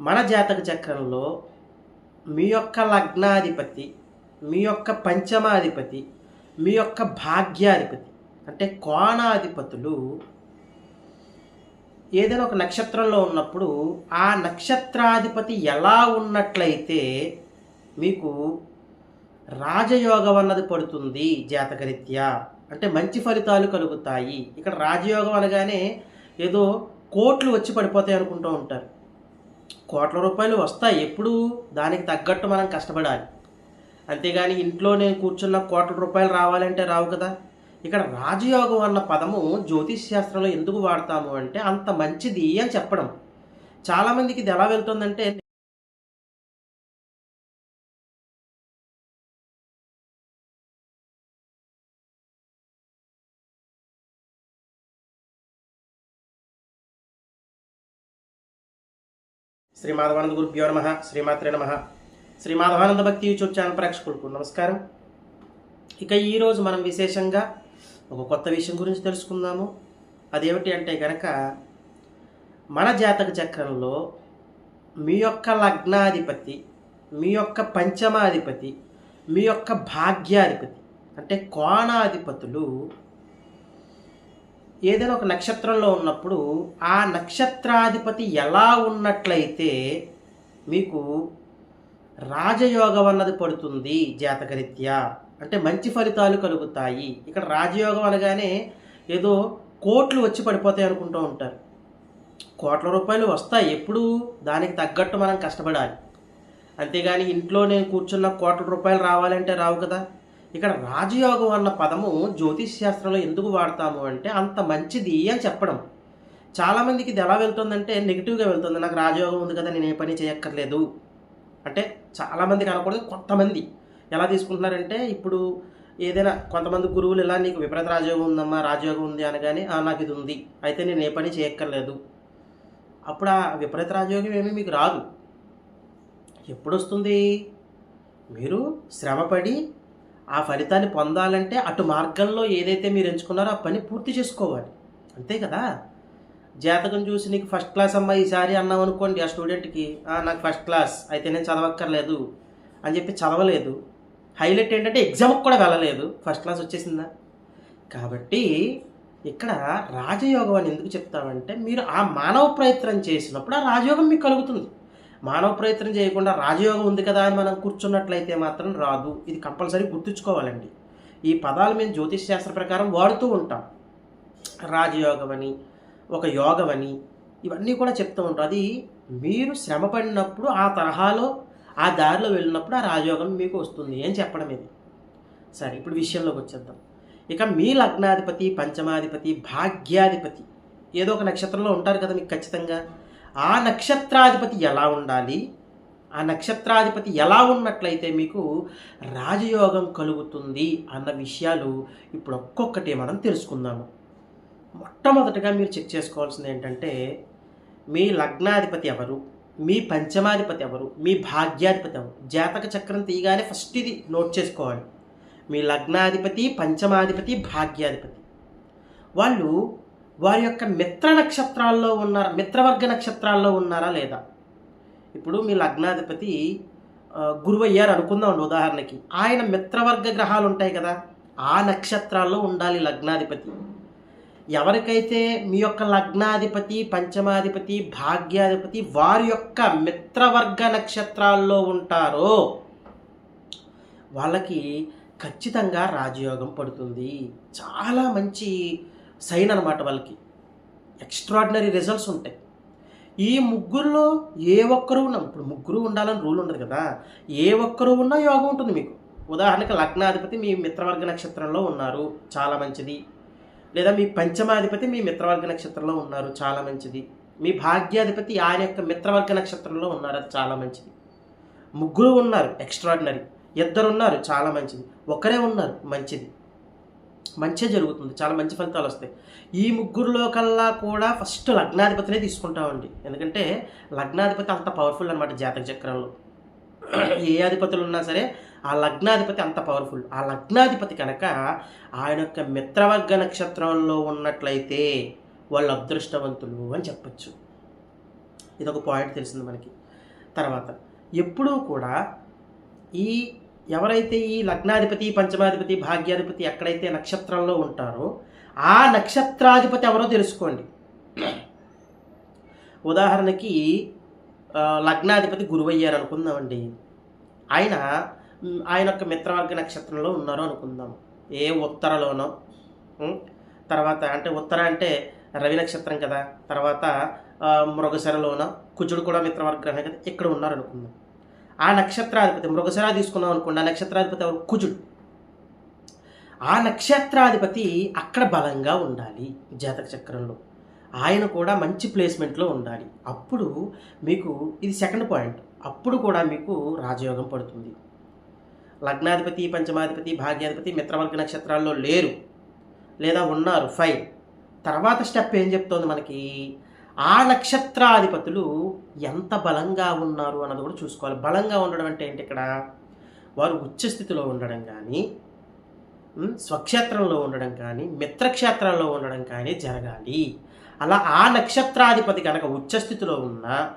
మన జాతక చక్రంలో మీ యొక్క లగ్నాధిపతి మీ యొక్క పంచమాధిపతి మీ యొక్క భాగ్యాధిపతి అంటే కోణాధిపతులు ఏదైనా ఒక నక్షత్రంలో ఉన్నప్పుడు ఆ నక్షత్రాధిపతి ఎలా ఉన్నట్లయితే మీకు రాజయోగం అన్నది పడుతుంది జాతకరీత్యా. అంటే మంచి ఫలితాలు కలుగుతాయి. ఇక్కడ రాజయోగం అనగానే ఏదో కోట్లు వచ్చి పడిపోతాయి అనుకుంటూ ఉంటారు. కోట్ల రూపాయలు వస్తాయి. ఎప్పుడు? దానికి తగ్గట్టు మనం కష్టపడాలి. అంతేగాని ఇంట్లో నేను కూర్చున్న కోట్ల రూపాయలు రావాలంటే రావు కదా. ఇక్కడ రాజయోగం అన్న పదము జ్యోతిష్ శాస్త్రంలో ఎందుకు వాడతాము అంటే అంత మంచిది అని చెప్పడం. చాలామందికి ఇది ఎలా వెళ్తుందంటే శ్రీ మాధవానంద గురుభ్యో నమ శ్రీమాత్రే నమ. శ్రీ మాధవానంద భక్తి యూట్యూబ్ ఛానల్ ప్రేక్షకులకు నమస్కారం. ఇక ఈరోజు మనం విశేషంగా ఒక కొత్త విషయం గురించి తెలుసుకుందాము. అదేమిటి అంటే కనుక మన జాతక చక్రంలో మీ యొక్క లగ్నాధిపతి మీ యొక్క పంచమాధిపతి మీ యొక్క భాగ్యాధిపతి అంటే కోణాధిపతులు ఏదైనా ఒక నక్షత్రంలో ఉన్నప్పుడు ఆ నక్షత్రాధిపతి ఎలా ఉన్నట్లయితే మీకు రాజయోగం అన్నది పడుతుంది జాతకరీత్యా. అంటే మంచి ఫలితాలు కలుగుతాయి. ఇక్కడ రాజయోగం అనగానే ఏదో కోట్లు వచ్చి పడిపోతాయి అనుకుంటూ ఉంటారు. కోట్ల రూపాయలు వస్తాయి ఎప్పుడు. దానికి తగ్గట్టు మనం కష్టపడాలి. అంతేగాని ఇంట్లో నేను కూర్చున్న కోట్ల రూపాయలు రావాలంటే రావు కదా. ఇక్కడ రాజయోగం అన్న పదము జ్యోతిష్ శాస్త్రంలో ఎందుకు వాడతాము అంటే అంత మంచిది అని చెప్పడం. చాలామందికి ఇది ఎలా వెళ్తుందంటే నెగిటివ్గా వెళ్తుంది. నాకు రాజయోగం ఉంది కదా నేను ఏ పని చేయక్కర్లేదు. అంటే చాలామందికి అనకూడదు. కొంతమంది ఎలా తీసుకుంటున్నారంటే ఇప్పుడు ఏదైనా కొంతమంది గురువులు ఇలా నీకు విపరీత రాజయోగం ఉందమ్మా రాజయోగం ఉంది అనగానే నాకు ఇది ఉంది. అయితే నేను ఏ పని చేయక్కర్లేదు. అప్పుడు ఆ విపరీత రాజయోగం ఏమీ మీకు రాదు. ఎప్పుడు వస్తుంది మీరు శ్రమపడి ఆ ఫలితాన్ని పొందాలంటే అటు మార్గంలో ఏదైతే మీరు ఎంచుకున్నారో ఆ పని పూర్తి చేసుకోవాలి. అంతే కదా? జాతకం చూసి నీకు ఫస్ట్ క్లాస్ అమ్మాయి ఈసారి అన్నాం అనుకోండి ఆ స్టూడెంట్కి నాకు ఫస్ట్ క్లాస్ అయితే నేను చదవక్కర్లేదు అని చెప్పి చదవలేదు. హైలైట్ ఏంటంటే ఎగ్జామ్కి కూడా వెళ్ళలేదు. ఫస్ట్ క్లాస్ వచ్చేసిందా? కాబట్టి ఇక్కడ రాజయోగం అని ఎందుకు చెప్తామంటే మీరు ఆ మానవ ప్రయత్నం చేసినప్పుడు ఆ రాజయోగం మీకు కలుగుతుంది. మానవ ప్రయత్నం చేయకుండా రాజయోగం ఉంది కదా అని మనం కూర్చున్నట్లయితే మాత్రం రాదు. ఇది కంపల్సరీ గుర్తుంచుకోవాలండి. ఈ పదాలు మేము జ్యోతిష్ శాస్త్ర ప్రకారం వాడుతూ ఉంటాం. రాజయోగం అని ఒక యోగం అని ఇవన్నీ కూడా చెప్తూ ఉంటాం. అది మీరు శ్రమ పడినప్పుడు ఆ తరహాలో ఆ దారిలో వెళ్ళినప్పుడు ఆ రాజయోగం మీకు వస్తుంది అని చెప్పడం ఇది. సరే ఇప్పుడు విషయంలోకి వచ్చేద్దాం. ఇక మీ లగ్నాధిపతి పంచమాధిపతి భాగ్యాధిపతి ఏదో ఒక నక్షత్రంలో ఉంటారు కదా మీకు ఖచ్చితంగా. ఆ నక్షత్రాధిపతి ఎలా ఉండాలి? ఆ నక్షత్రాధిపతి ఎలా ఉన్నట్లయితే మీకు రాజయోగం కలుగుతుంది అన్న విషయాలు ఇప్పుడు ఒక్కొక్కటి మనం తెలుసుకుందాము. మొట్టమొదటిగా మీరు చెక్ చేసుకోవాల్సింది ఏంటంటే మీ లగ్నాధిపతి ఎవరు? మీ పంచమాధిపతి ఎవరు? మీ భాగ్యాధిపతి ఎవరు? జాతక చక్రం తీయగానే ఫస్ట్ ఇది నోట్ చేసుకోవాలి. మీ లగ్నాధిపతి పంచమాధిపతి భాగ్యాధిపతి. వాళ్ళు వారి యొక్క మిత్ర నక్షత్రాల్లో ఉన్నారా మిత్రవర్గ నక్షత్రాల్లో ఉన్నారా లేదా? ఇప్పుడు మీ లగ్నాధిపతి గురువయ్యారు గురువు అయ్యారు అనుకుందాం ఉదాహరణకి. ఆయన మిత్రవర్గ గ్రహాలు ఉంటాయి కదా ఆ నక్షత్రాల్లో ఉండాలి లగ్నాధిపతి. ఎవరికైతే మీ యొక్క లగ్నాధిపతి పంచమాధిపతి భాగ్యాధిపతి వారి యొక్క మిత్రవర్గ నక్షత్రాల్లో ఉంటారో వాళ్ళకి ఖచ్చితంగా రాజయోగం పడుతుంది. చాలా మంచి సైన్ అనమాట వాళ్ళకి. ఎక్స్ట్రాడినరీ రిజల్ట్స్ ఉంటాయి. ఈ ముగ్గురులో ఏ ఒక్కరు ఉన్నా ఇప్పుడు ముగ్గురు ఉండాలని రూల్ ఉండదు కదా ఏ ఒక్కరు ఉన్నా యోగం ఉంటుంది మీకు. ఉదాహరణకి లగ్నాధిపతి మీ మిత్రవర్గ నక్షత్రంలో ఉన్నారు చాలా మంచిది. లేదా మీ పంచమాధిపతి మీ మిత్రవర్గ నక్షత్రంలో ఉన్నారు చాలా మంచిది. మీ భాగ్యాధిపతి ఆయన యొక్క మిత్రవర్గ నక్షత్రంలో ఉన్నారు అది చాలా మంచిది. ముగ్గురు ఉన్నారు ఎక్స్ట్రాడినరీ. ఇద్దరు ఉన్నారు చాలా మంచిది. ఒకరే ఉన్నారు మంచిది. మంచి జరుగుతుంది. చాలా మంచి ఫలితాలు వస్తాయి. ఈ ముగ్గురులో కల్లా కూడా ఫస్ట్ లగ్నాధిపతినే తీసుకుంటామండి. ఎందుకంటే లగ్నాధిపతి అంత పవర్ఫుల్ అనమాట జాతక చక్రంలో. ఏ అధిపతులు ఉన్నా సరే ఆ లగ్నాధిపతి అంత పవర్ఫుల్ ఆ లగ్నాధిపతి కనుక ఆయన యొక్క మిత్రవర్గ నక్షత్రంలో ఉన్నట్లయితే వాళ్ళు అదృష్టవంతులు అని చెప్పచ్చు. ఇది ఒక పాయింట్ తెలిసింది మనకి. తర్వాత ఎప్పుడూ కూడా ఈ ఎవరైతే ఈ లగ్నాధిపతి పంచమాధిపతి భాగ్యాధిపతి ఎక్కడైతే నక్షత్రంలో ఉంటారో ఆ నక్షత్రాధిపతి ఎవరో తెలుసుకోండి. ఉదాహరణకి లగ్నాధిపతి గురువయ్యారు అనుకుందామండి. ఆయన ఆయన యొక్క మిత్రవర్గ నక్షత్రంలో ఉన్నారు అనుకుందాం. ఏ ఉత్తరలోనో తర్వాత అంటే ఉత్తర అంటే రవి నక్షత్రం కదా తర్వాత మృగశరలోన కుజుడు కూడా మిత్రవర్గమే కదా ఇక్కడ ఉన్నారు అనుకుందాం. ఆ నక్షత్రాధిపతి మృగశిర తీసుకున్నాం అనుకోండి ఆ నక్షత్రాధిపతి ఎవరు? కుజుడు. ఆ నక్షత్రాధిపతి అక్కడ బలంగా ఉండాలి జాతక చక్రంలో. ఆయన కూడా మంచి ప్లేస్మెంట్లో ఉండాలి. అప్పుడు మీకు ఇది సెకండ్ పాయింట్. అప్పుడు కూడా మీకు రాజయోగం పడుతుంది. లగ్నాధిపతి పంచమాధిపతి భాగ్యాధిపతి మిత్రవర్గ నక్షత్రాల్లో లేరు. లేదా ఉన్నారు ఫైన్. తర్వాత స్టెప్ ఏం చెప్తోంది మనకి? ఆ నక్షత్రాధిపతులు ఎంత బలంగా ఉన్నారు అన్నది కూడా చూసుకోవాలి. బలంగా ఉండడం అంటే ఏంటి ఇక్కడ? వారు ఉచ్చస్థితిలో ఉండడం కానీ స్వక్షేత్రంలో ఉండడం కానీ మిత్రక్షేత్రంలో ఉండడం కానీ జరగాలి. అలా ఆ నక్షత్రాధిపతి కనుక ఉచ్చస్థితిలో ఉన్న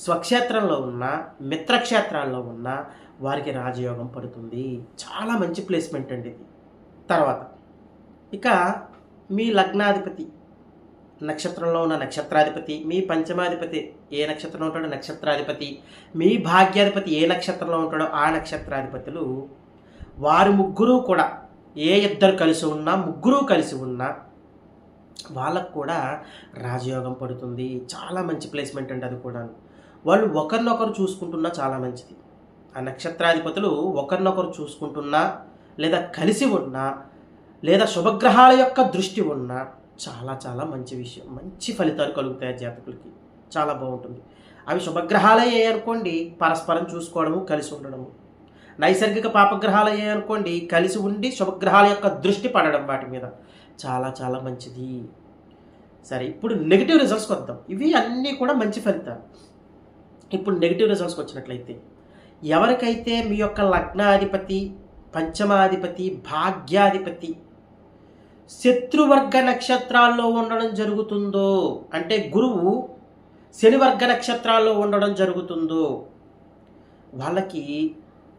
స్వక్షేత్రంలో ఉన్న మిత్రక్షేత్రాల్లో ఉన్న వారికి రాజయోగం పడుతుంది. చాలా మంచి ప్లేస్మెంట్ అండి ఇది. తర్వాత ఇక మీ లగ్నాధిపతి నక్షత్రంలో ఉన్న నక్షత్రాధిపతి మీ పంచమాధిపతి ఏ నక్షత్రంలో ఉంటాడో నక్షత్రాధిపతి మీ భాగ్యాధిపతి ఏ నక్షత్రంలో ఉంటాడో ఆ నక్షత్రాధిపతులు వారు ముగ్గురు కూడా ఏ ఇద్దరు కలిసి ఉన్నా ముగ్గురు కలిసి ఉన్నా వాళ్ళకు కూడా రాజయోగం పడుతుంది. చాలా మంచి ప్లేస్మెంట్ అండి అది కూడా వాళ్ళు ఒకరినొకరు చూసుకుంటున్నా చాలా మంచిది. ఆ నక్షత్రాధిపతులు ఒకరినొకరు చూసుకుంటున్నా లేదా కలిసి ఉన్నా లేదా శుభగ్రహాల యొక్క దృష్టి ఉన్నా చాలా చాలా మంచి విషయం. మంచి ఫలితాలు కలుగుతాయి జాతకులకి. చాలా బాగుంటుంది. అవి శుభగ్రహాలే అనుకోండి పరస్పరం చూసుకోవడము కలిసి ఉండడము. నైసర్గిక పాపగ్రహాలు అనుకోండి కలిసి ఉండి శుభగ్రహాల యొక్క దృష్టి పడడం వాటి మీద. చాలా చాలా మంచిది. సరే ఇప్పుడు నెగిటివ్ రిజల్ట్స్కి వద్దాం. ఇవి అన్నీ కూడా మంచి ఫలితాలు. ఇప్పుడు నెగిటివ్ రిజల్ట్స్కి వచ్చినట్లయితే ఎవరికైతే మీ యొక్క లగ్నాధిపతి పంచమాధిపతి భాగ్యాధిపతి శత్రువర్గ నక్షత్రాల్లో ఉండడం జరుగుతుందో? అంటే గురువు శనివర్గ నక్షత్రాల్లో ఉండడం జరుగుతుందో? వాళ్ళకి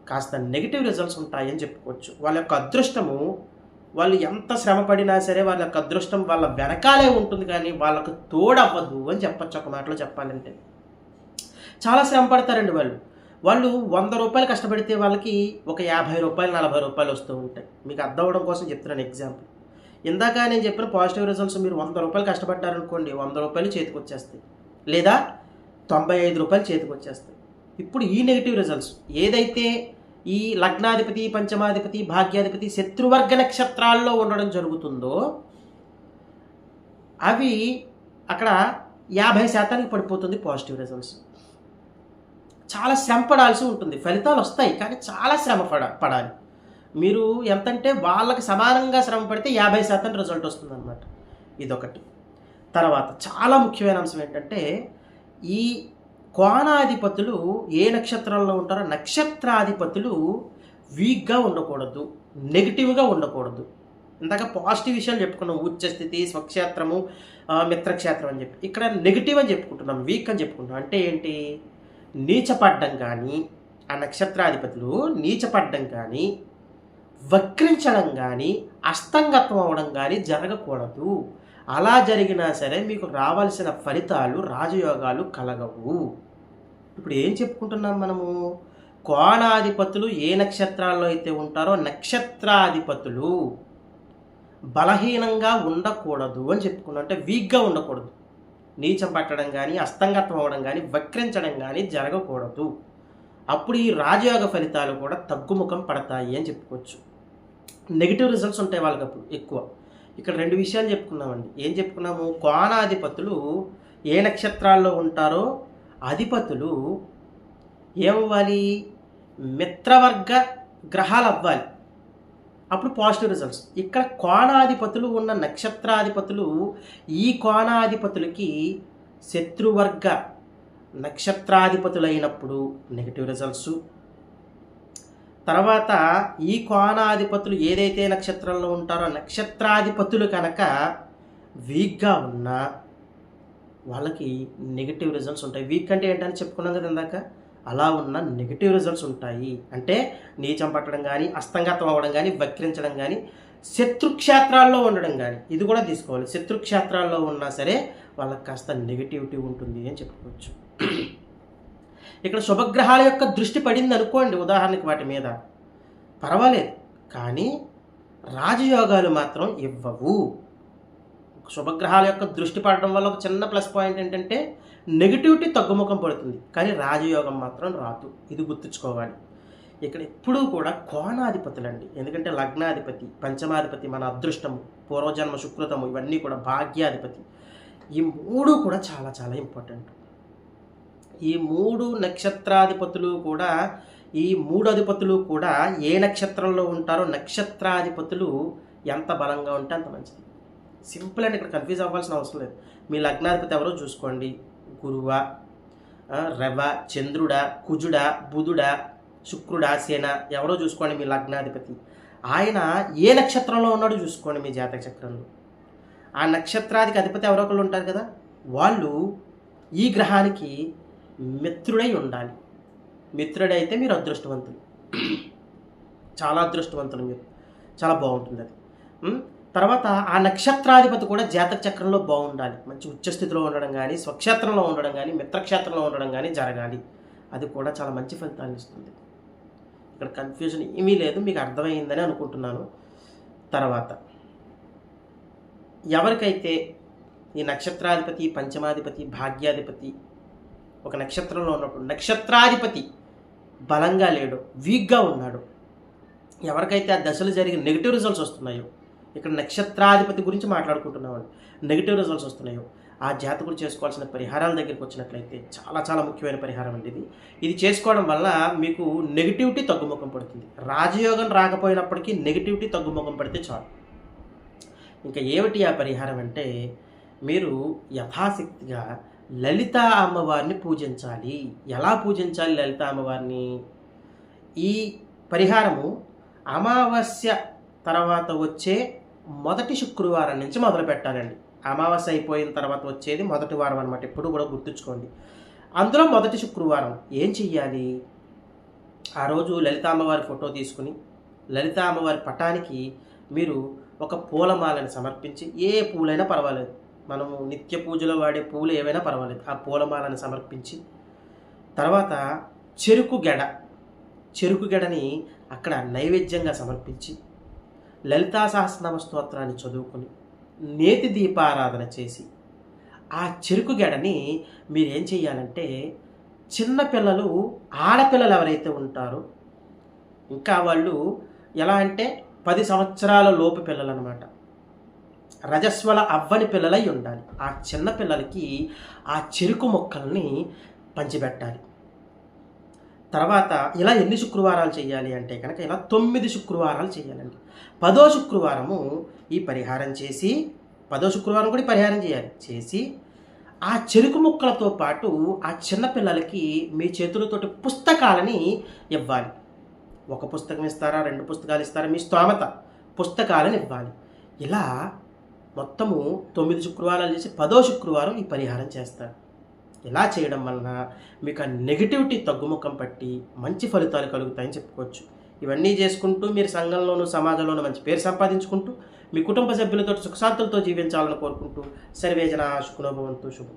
కాస్త నెగిటివ్ రిజల్ట్స్ ఉంటాయని చెప్పుకోవచ్చు. వాళ్ళ యొక్క అదృష్టము వాళ్ళు ఎంత శ్రమ పడినా సరే వాళ్ళ యొక్క అదృష్టం వాళ్ళ వెనకాలే ఉంటుంది కానీ వాళ్ళకు తోడవ్వదు అని చెప్పచ్చు. ఒక మాటలో చెప్పాలంటే చాలా శ్రమ పడతారండి వాళ్ళు. వాళ్ళు వంద రూపాయలు కష్టపడితే వాళ్ళకి ఒక యాభై రూపాయలు నలభై రూపాయలు వస్తూ ఉంటాయి. మీకు అర్థం అవ్వడం కోసం చెప్తున్నాను ఎగ్జాంపుల్. ఇందాక నేను చెప్పిన పాజిటివ్ రిజల్ట్స్ మీరు వంద రూపాయలు కష్టపడ్డారనుకోండి వంద రూపాయలు చేతికి వచ్చేస్తాయి. లేదా తొంభై ఐదు రూపాయలు చేతికి వచ్చేస్తాయి. ఇప్పుడు ఈ నెగిటివ్ రిజల్ట్స్ ఏదైతే ఈ లగ్నాధిపతి పంచమాధిపతి భాగ్యాధిపతి శత్రువర్గ నక్షత్రాల్లో ఉండడం జరుగుతుందో అవి అక్కడ యాభై శాతానికి పడిపోతుంది పాజిటివ్ రిజల్ట్స్ చాలా శ్రమ పడాల్సి ఉంటుంది. ఫలితాలు వస్తాయి కానీ చాలా శ్రమ పడ పడాలి. మీరు ఎంతంటే వాళ్ళకి సమానంగా శ్రమ పడితే యాభై శాతం రిజల్ట్ వస్తుందన్నమాట. ఇదొకటి. తర్వాత చాలా ముఖ్యమైన అంశం ఏంటంటే ఈ కోణాధిపతులు ఏ నక్షత్రంలో ఉంటారో నక్షత్రాధిపతులు వీక్గా ఉండకూడదు నెగిటివ్గా ఉండకూడదు. ఇందాక పాజిటివ్ విషయాలు చెప్పుకున్నాం ఉచ్చస్థితి స్వక్షేత్రము మిత్రక్షేత్రం అని చెప్పి. ఇక్కడ నెగిటివ్ అని చెప్పుకుంటున్నాం వీక్ అని చెప్పుకుంటున్నాం. అంటే ఏంటి? నీచపడ్డం కానీ ఆ నక్షత్రాధిపతులు నీచపడ్డం కానీ వక్రించడం కానీ అస్తంగత్వం అవడం కానీ జరగకూడదు. అలా జరిగినా సరే మీకు రావాల్సిన ఫలితాలు రాజయోగాలు కలగవు. ఇప్పుడు ఏం చెప్పుకుంటున్నాం మనము? కోణాధిపతులు ఏ నక్షత్రాల్లో అయితే ఉంటారో నక్షత్రాధిపతులు బలహీనంగా ఉండకూడదు అని చెప్పుకున్నాం. అంటే వీక్గా ఉండకూడదు. నీచం పట్టడం కానీ అస్తంగత్వం అవ్వడం కానీ వక్రించడం కానీ జరగకూడదు. అప్పుడు ఈ రాజయోగ ఫలితాలు కూడా తగ్గుముఖం పడతాయి అని చెప్పుకోవచ్చు. నెగిటివ్ రిజల్ట్స్ ఉంటాయి వాళ్ళకి అప్పుడు ఎక్కువ. ఇక్కడ రెండు విషయాలు చెప్పుకున్నామండి. ఏం చెప్పుకున్నాము? కోణాధిపతులు ఏ నక్షత్రాల్లో ఉంటారో అధిపతులు ఏమవ్వాలి? మిత్రవర్గ గ్రహాలు అవ్వాలి. అప్పుడు పాజిటివ్ రిజల్ట్స్. ఇక్కడ కోణాధిపతులు ఉన్న నక్షత్రాధిపతులు ఈ కోణాధిపతులకి శత్రువర్గ నక్షత్రాధిపతులైనప్పుడు నెగిటివ్ రిజల్ట్స్. తర్వాత ఈ కోణాధిపతులు ఏదైతే నక్షత్రంలో ఉంటారో నక్షత్రాధిపతులు కనుక వీక్గా ఉన్నా వాళ్ళకి నెగిటివ్ రిజల్ట్స్ ఉంటాయి. వీక్ అంటే ఏంటని చెప్పుకున్నాం కదా ఇందాక? అలా ఉన్న నెగిటివ్ రిజల్ట్స్ ఉంటాయి. అంటే నీచం పట్టడం కానీ అస్తంగతం అవ్వడం కానీ వక్రించడం కానీ శత్రుక్షేత్రాల్లో ఉండడం కానీ ఇది కూడా తీసుకోవాలి. శత్రుక్షేత్రాల్లో ఉన్నా సరే వాళ్ళకి కాస్త నెగిటివిటీ ఉంటుంది అని చెప్పుకోవచ్చు. ఇక్కడ శుభగ్రహాల యొక్క దృష్టి పడింది అనుకోండి ఉదాహరణకి వాటి మీద. పర్వాలేదు. కానీ రాజయోగాలు మాత్రం ఇవ్వవు. శుభగ్రహాల యొక్క దృష్టి పడడం వల్ల ఒక చిన్న ప్లస్ పాయింట్ ఏంటంటే నెగిటివిటీ తగ్గుముఖం పడుతుంది. కానీ రాజయోగం మాత్రం రాదు. ఇది గుర్తుంచుకోవాలి. ఇక్కడ ఎప్పుడూ కూడా కోణాధిపతులండి. ఎందుకంటే లగ్నాధిపతి పంచమాధిపతి మన అదృష్టము పూర్వజన్మ శుక్రతము ఇవన్నీ కూడా భాగ్యాధిపతి. ఈ మూడు కూడా చాలా చాలా ఇంపార్టెంట్ ఈ మూడు నక్షత్రాధిపతులు కూడా ఈ మూడు అధిపతులు కూడా ఏ నక్షత్రంలో ఉంటారో నక్షత్రాధిపతులు ఎంత బలంగా ఉంటే అంత మంచిది. సింపుల్ అండి ఇక్కడ కన్ఫ్యూజ్ అవ్వాల్సిన అవసరం లేదు. మీ లగ్నాధిపతి ఎవరో చూసుకోండి. గురువ రవ చంద్రుడా కుజుడా బుధుడా శుక్రుడా సేన ఎవరో చూసుకోండి మీ లగ్నాధిపతి. ఆయన ఏ నక్షత్రంలో ఉన్నాడో చూసుకోండి మీ జాతక చక్రంలో. ఆ నక్షత్రాధికి అధిపతి ఎవరో ఒకళ్ళు ఉంటారు కదా? వాళ్ళు ఈ గ్రహానికి మిత్రుడై ఉండాలి. మిత్రుడైతే మీరు అదృష్టవంతులు. చాలా అదృష్టవంతులు మీరు. చాలా బాగుంటుంది అది. తర్వాత ఆ నక్షత్రాధిపతి కూడా జాతక చక్రంలో బాగుండాలి. మంచి ఉచ్చస్థితిలో ఉండడం కానీ స్వక్షేత్రంలో ఉండడం కానీ మిత్రక్షేత్రంలో ఉండడం కానీ జరగాలి. అది కూడా చాలా మంచి ఫలితాన్ని ఇస్తుంది. ఇక్కడ కన్ఫ్యూజన్ ఏమీ లేదు మీకు అర్థమైందని అనుకుంటున్నాను. తర్వాత ఎవరికైతే ఈ నక్షత్రాధిపతి పంచమాధిపతి భాగ్యాధిపతి ఒక నక్షత్రంలో ఉన్నప్పుడు నక్షత్రాధిపతి బలంగా లేడు వీక్గా ఉన్నాడు. ఎవరికైతే ఆ దశలు జరిగిన నెగిటివ్ రిజల్ట్స్ వస్తున్నాయో ఇక్కడ నక్షత్రాధిపతి గురించి మాట్లాడుకుంటున్నామండి నెగిటివ్ రిజల్ట్స్ వస్తున్నాయో ఆ జాతకుడు చేసుకోవాల్సిన పరిహారాల దగ్గరికి వచ్చినట్లయితే చాలా చాలా ముఖ్యమైన పరిహారం అండి ఇది. ఇది చేసుకోవడం వల్ల మీకు నెగిటివిటీ తగ్గుముఖం పడుతుంది. రాజయోగం రాకపోయినప్పటికీ నెగిటివిటీ తగ్గుముఖం పడితే చాలు. ఇంకా ఏమిటి ఆ పరిహారం అంటే మీరు యథాశక్తిగా లలిత అమ్మవారిని పూజించాలి. ఎలా పూజించాలి లలిత అమ్మవారిని? ఈ పరిహారము అమావాస్య తర్వాత వచ్చే మొదటి శుక్రవారం నుంచి మొదలు పెట్టాలండి. అమావాస్య అయిపోయిన తర్వాత వచ్చేది మొదటి వారం అనమాట ఎప్పుడు కూడా గుర్తుంచుకోండి. అందులో మొదటి శుక్రవారం ఏం చెయ్యాలి? ఆ రోజు లలిత అమ్మవారి ఫోటో తీసుకుని లలిత అమ్మవారి పటానికి మీరు ఒక పూలమాలని సమర్పించి ఏ పూలైనా పర్వాలేదు. మనము నిత్య పూజలో వాడే పూలు ఏవైనా పర్వాలేదు. ఆ పూలమాలను సమర్పించి తర్వాత చెరుకు గెడ. చెరుకు గెడని అక్కడ నైవేద్యంగా సమర్పించి లలితా సహస్రనామ స్తోత్రాన్ని చదువుకొని నేతి దీపారాధన చేసి ఆ చెరుకు గెడని మీరు ఏం చెయ్యాలంటే ఆడపిల్లలు ఎవరైతే ఉంటారో ఇంకా వాళ్ళు ఎలా అంటే పది సంవత్సరాల లోపు పిల్లలు అనమాట రజస్వల అవ్వని పిల్లలై ఉండాలి. ఆ చిన్న పిల్లలకి ఆ చెరుకు మొక్కల్ని పంచిపెట్టాలి. తర్వాత ఇలా ఎన్ని శుక్రవారాలు చేయాలి అంటే కనుక ఇలా తొమ్మిది శుక్రవారాలు చేయాలండి. పదో శుక్రవారము ఈ పరిహారం చేసి పదో శుక్రవారం కూడా పరిహారం చేయాలి. చేసి ఆ చెరుకు ముక్కలతో పాటు ఆ చిన్నపిల్లలకి మీ చేతులతోటి పుస్తకాలని ఇవ్వాలి. ఒక పుస్తకం ఇస్తారా? రెండు పుస్తకాలు ఇస్తారా? మీ స్తోమత. పుస్తకాలను ఇవ్వాలి. ఇలా మొత్తము తొమ్మిది శుక్రవారాలు చేసి పదో శుక్రవారం ఈ పరిహారం చేస్తారు ఇలా చేయడం వలన మీకు ఆ నెగిటివిటీ తగ్గుముఖం పట్టి మంచి ఫలితాలు కలుగుతాయని చెప్పుకోవచ్చు. ఇవన్నీ చేసుకుంటూ మీరు సంఘంలోనూ సమాజంలోనూ మంచి పేరు సంపాదించుకుంటూ మీ కుటుంబ సభ్యులతో సుఖశాంతులతో జీవించాలని కోరుకుంటూ సర్వేజన శుకునోభవంతో శుభం.